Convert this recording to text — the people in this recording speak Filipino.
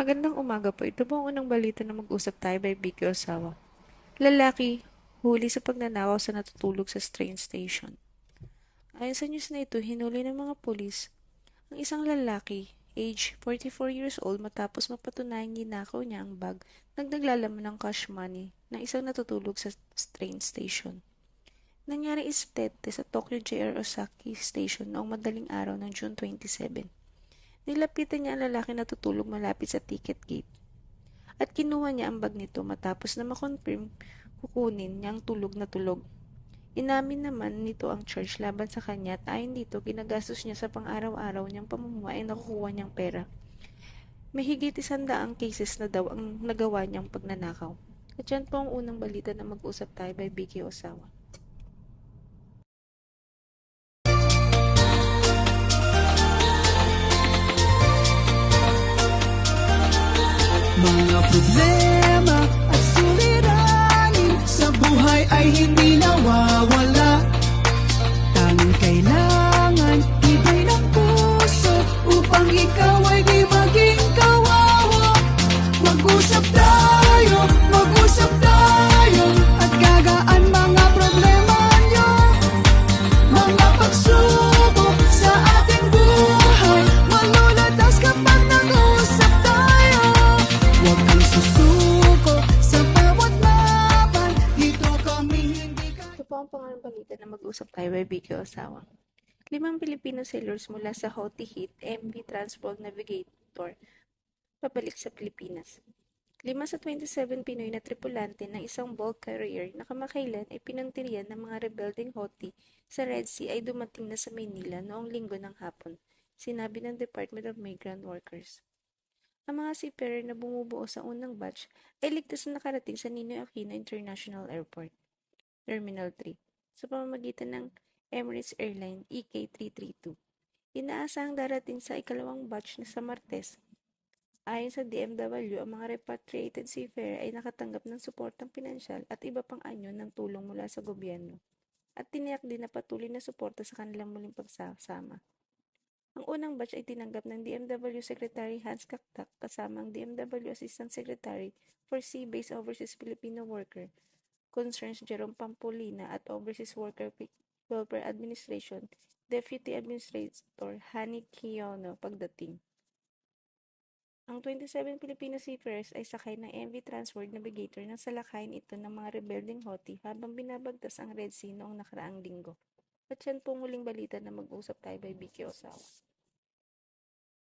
Magandang umaga po. Ito po ang unang balita na mag-usap tayo by Vicky Osawa. Lalaki, huli sa pagnanakaw sa natutulog sa train station. Ayon sa news na ito, hinuli ng mga pulis ang isang lalaki, age 44 years old matapos mapatunayang ginakaw niya ang bag na naglalaman ng cash money ng isang natutulog sa train station. Nangyari istete sa Tokyo JR Osaki Station noong madaling araw ng June 27. Nilapitan niya ang lalaki na tutulog malapit sa ticket gate. At kinuha niya ang bag nito matapos na makonfirm kukunin niya ang tulog na tulog. Inamin naman nito ang church laban sa kanya at ayon dito ginagastos niya sa pang-araw-araw niyang pamumuhay ay nakukuha niyang pera. May higit isandaang cases na daw ang nagawa niyang pagnanakaw. At yan po ang unang balita na mag-usap tayo by Vicky Osawa. Mga problema at suliranin Sa buhay ay hindi nawawala. Tanging kailangan ibay ng puso Upang ikaw ay di ka Ito po ang pangalang balita na mag-usap tayo by Vicky Osawa. Limang Filipino sailors mula sa Houthi Heat MV Transport Navigator pabalik sa Pilipinas. Lima sa 27 Pinoy na tripulante ng isang bulk carrier na kamakailan ay pinantiryan ng mga rebelding Houthi sa Red Sea ay dumating na sa Maynila noong linggo ng hapon, sinabi ng Department of Migrant Workers. Ang mga seafarer na bumubuo sa unang batch ay ligtas na nakarating sa Ninoy Aquino International Airport, Terminal 3, sa pamamagitan ng Emirates Airline E EK332. Inaasahang darating sa ikalawang batch na sa Martes. Ayon sa DMW, ang mga repatriated seafarer ay nakatanggap ng suportang pinansyal at iba pang anyo ng tulong mula sa gobyerno at tiniyak din na patuloy na suporta sa kanilang muling pagsasama. Ang unang batch ay tinanggap ng DMW Secretary Hans Kaktak kasama ang DMW Assistant Secretary for Sea-Based Overseas Filipino Worker Concerns Jerome Pampolina at Overseas Worker Welfare Administration Deputy Administrator Hani Kiyono pagdating. Ang 27 Filipino seafarers ay sakay ng MV Transworld Navigator nang salakayin ito ng mga rebelding Houthi habang binabagtas ang Red Sea noong nakaraang linggo. At yan po muling balita na mag-usap tayo by Vicky Osawa.